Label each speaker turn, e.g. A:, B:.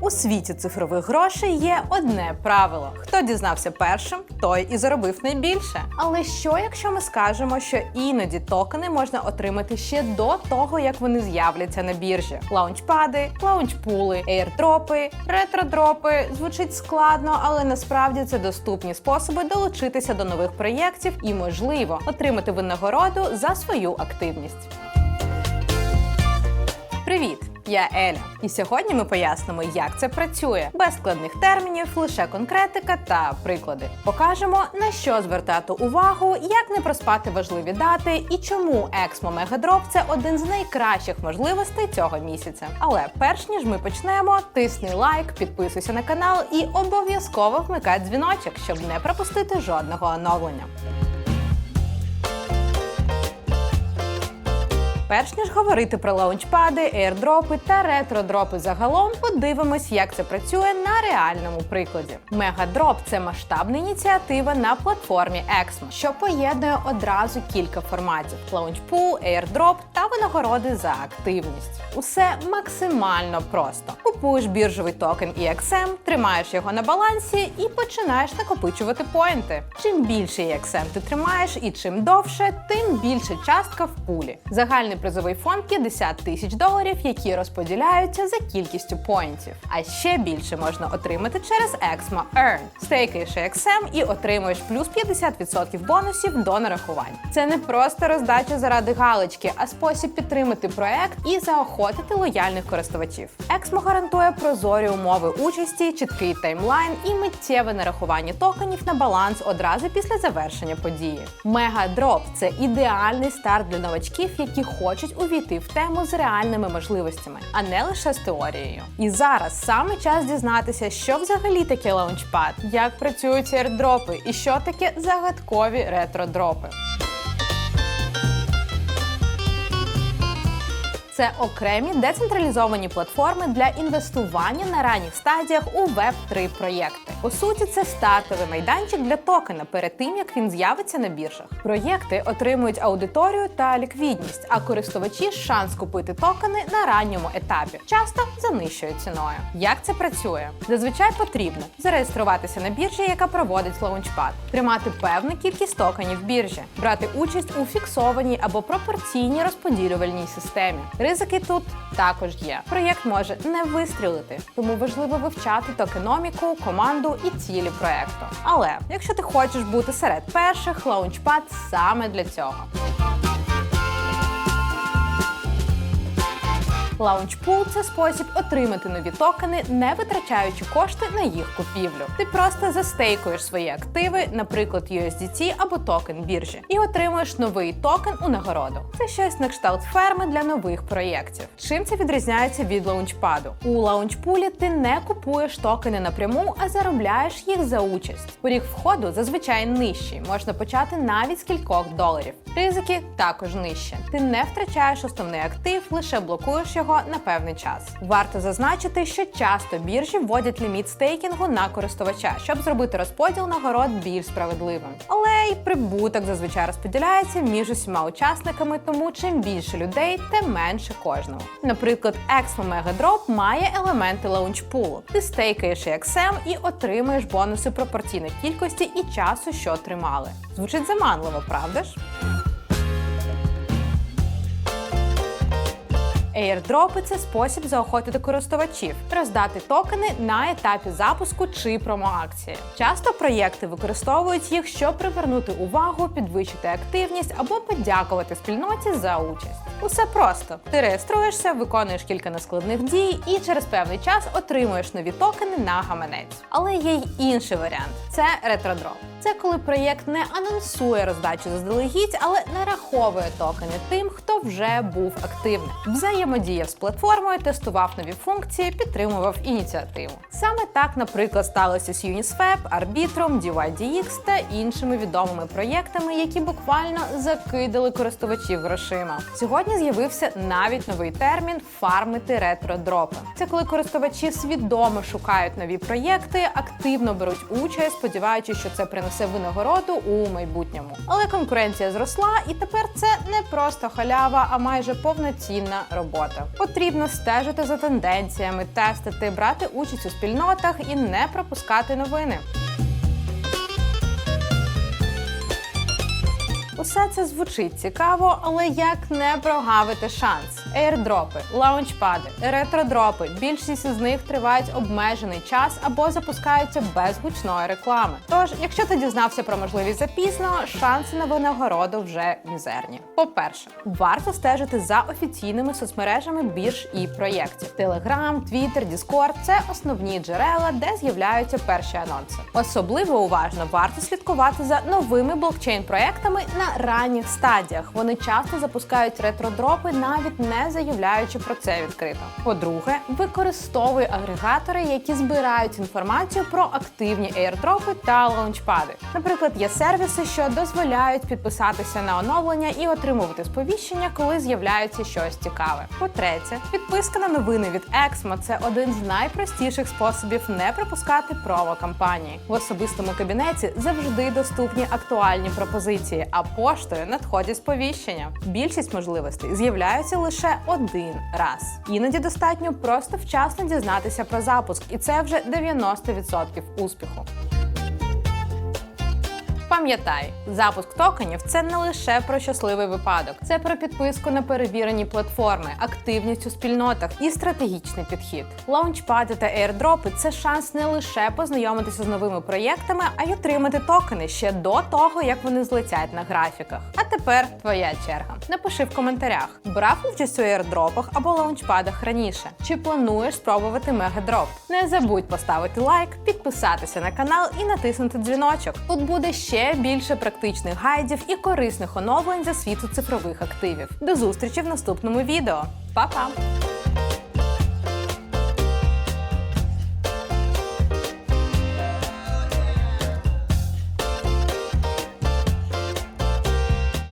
A: У світі цифрових грошей є одне правило: хто дізнався першим, той і заробив найбільше. Але що, якщо ми скажемо, що іноді токени можна отримати ще до того, як вони з'являться на біржі? Лаунчпади, лаунчпули, ейрдропи, ретродропи звучить складно, але насправді це доступні способи долучитися до нових проєктів і, можливо, отримати винагороду за свою активність. Я Еля, і сьогодні ми пояснимо, як це працює без складних термінів, лише конкретика та приклади. Покажемо на що звертати увагу, як не проспати важливі дати і чому Exmo Megadrop – це один з найкращих можливостей цього місяця. Але перш ніж ми почнемо, тисни лайк, підписуйся на канал і обов'язково вмикай дзвіночок, щоб не пропустити жодного оновлення. Перш ніж говорити про лаунчпади, ейрдропи та ретродропи загалом, подивимось, як це працює на реальному прикладі. Мегадроп це масштабна ініціатива на платформі Exmo, що поєднує одразу кілька форматів: лаунчпул, ейрдроп та винагороди за активність. Усе максимально просто. Купуєш біржовий токен EXM, тримаєш його на балансі і починаєш накопичувати поінти. Чим більше EXM ти тримаєш і чим довше, тим більше частка в пулі. Загальний призовий фонд 50 тисяч доларів, які розподіляються за кількістю поінтів. А ще більше можна отримати через Exmo Earn. Стейкаєш EXM і отримуєш плюс 50% бонусів до нарахувань. Це не просто роздача заради галочки, а спосіб підтримати проект і заохотити лояльних користувачів. Exmo гарантує прозорі умови участі, чіткий таймлайн і миттєве нарахування токенів на баланс одразу після завершення події. Мегадроп це ідеальний старт для новачків, які хочуть увійти в тему з реальними можливостями, а не лише з теорією. І зараз саме час дізнатися, що взагалі таке лаунчпад, як працюють airdropи і що таке загадкові ретродропи. Це окремі децентралізовані платформи для інвестування на ранніх стадіях у web 3 проєкти. По суті, це стартовий майданчик для токена перед тим, як він з'явиться на біржах. Проєкти отримують аудиторію та ліквідність, а користувачі шанс купити токени на ранньому етапі, часто за нижчою ціною. Як це працює? Зазвичай потрібно зареєструватися на біржі, яка проводить лаунчпад, тримати певну кількість токенів біржі, брати участь у фіксованій або пропорційній розподілювальній системі. Ризики тут також є. Проєкт може не вистрілити, тому важливо вивчати токеноміку, команду і цілі проекту. Але якщо ти хочеш бути серед перших, лаунчпад саме для цього. Лаунчпул це спосіб отримати нові токени, не витрачаючи кошти на їх купівлю. Ти просто застейкуєш свої активи, наприклад, USDT або токен біржі, і отримуєш новий токен у нагороду. Це щось на кшталт ферми для нових проєктів. Чим це відрізняється від лаунчпаду? У лаунчпулі ти не купуєш токени напряму, а заробляєш їх за участь. Поріг входу зазвичай нижчий, можна почати навіть з кількох доларів. Ризики також нижче. Ти не втрачаєш основний актив, лише блокуєш його на певний час. Варто зазначити, що часто біржі вводять ліміт стейкінгу на користувача, щоб зробити розподіл нагород більш справедливим. Але й прибуток зазвичай розподіляється між усіма учасниками, тому чим більше людей, тим менше кожному. Наприклад, Exmo Megadrop має елементи лаунчпулу. Ти стейкаєш EXM і отримуєш бонуси пропорційно кількості і часу, що отримали. Звучить заманливо, правда ж? Ейрдропи це спосіб заохотити користувачів, роздати токени на етапі запуску чи промоакції. Часто проєкти використовують їх, щоб привернути увагу, підвищити активність або подякувати спільноті за участь. Усе просто ти реєструєшся, виконуєш кілька нескладних дій і через певний час отримуєш нові токени на гаманець. Але є й інший варіант це ретродроп. Це коли проєкт не анонсує роздачу заздалегідь, але нараховує токени тим, хто вже був активним. Взаємодіяв з платформою, тестував нові функції, підтримував ініціативу. Саме так, наприклад, сталося з Uniswap, Arbitrum, DYDX та іншими відомими проєктами, які буквально закидали користувачів грошима. Сьогодні з'явився навіть новий термін фармити ретро-дропи. Це коли користувачі свідомо шукають нові проєкти, активно беруть участь, сподіваючись, що це принесе винагороду у майбутньому. Але конкуренція зросла, і тепер це не просто халява, а майже повноцінна робота. Потрібно стежити за тенденціями, тестити, брати участь у спільнотах і не пропускати новини. Усе це звучить цікаво, але як не прогавити шанс? Ейрдропи, лаунчпади, ретродропи. Більшість із них тривають обмежений час або запускаються без гучної реклами. Тож, якщо ти дізнався про можливість запізно, шанси на винагороду вже мізерні. По-перше, варто стежити за офіційними соцмережами бірж і проєктів: Telegram, Twitter, Discord – це основні джерела, де з'являються перші анонси. Особливо уважно варто слідкувати за новими блокчейн-проектами на ранніх стадіях. Вони часто запускають ретродропи, навіть не заявляючи про це відкрито. По-друге, використовуй агрегатори, які збирають інформацію про активні ейрдропи та лаунчпади. Наприклад, є сервіси, що дозволяють підписатися на оновлення і отримувати сповіщення, коли з'являється щось цікаве. По-третє, підписка на новини від Exmo – це один з найпростіших способів не пропускати промо-кампанії. В особистому кабінеті завжди доступні актуальні пропозиції, а поштою надходять сповіщення. Більшість можливостей з'являються лише один раз. Іноді достатньо просто вчасно дізнатися про запуск, і це вже 90% успіху. Пам'ятай, запуск токенів це не лише про щасливий випадок, це про підписку на перевірені платформи, активність у спільнотах і стратегічний підхід. Лаунчпади та ейрдропи це шанс не лише познайомитися з новими проєктами, а й отримати токени ще до того, як вони злетять на графіках. А тепер твоя черга. Напиши в коментарях, брав участь у ейрдропах або лаунчпадах раніше. Чи плануєш спробувати мегадроп? Не забудь поставити лайк, підписатися на канал і натиснути дзвіночок. Тут буде ще більше практичних гайдів і корисних оновлень за світу цифрових активів. До зустрічі в наступному відео. Па-па!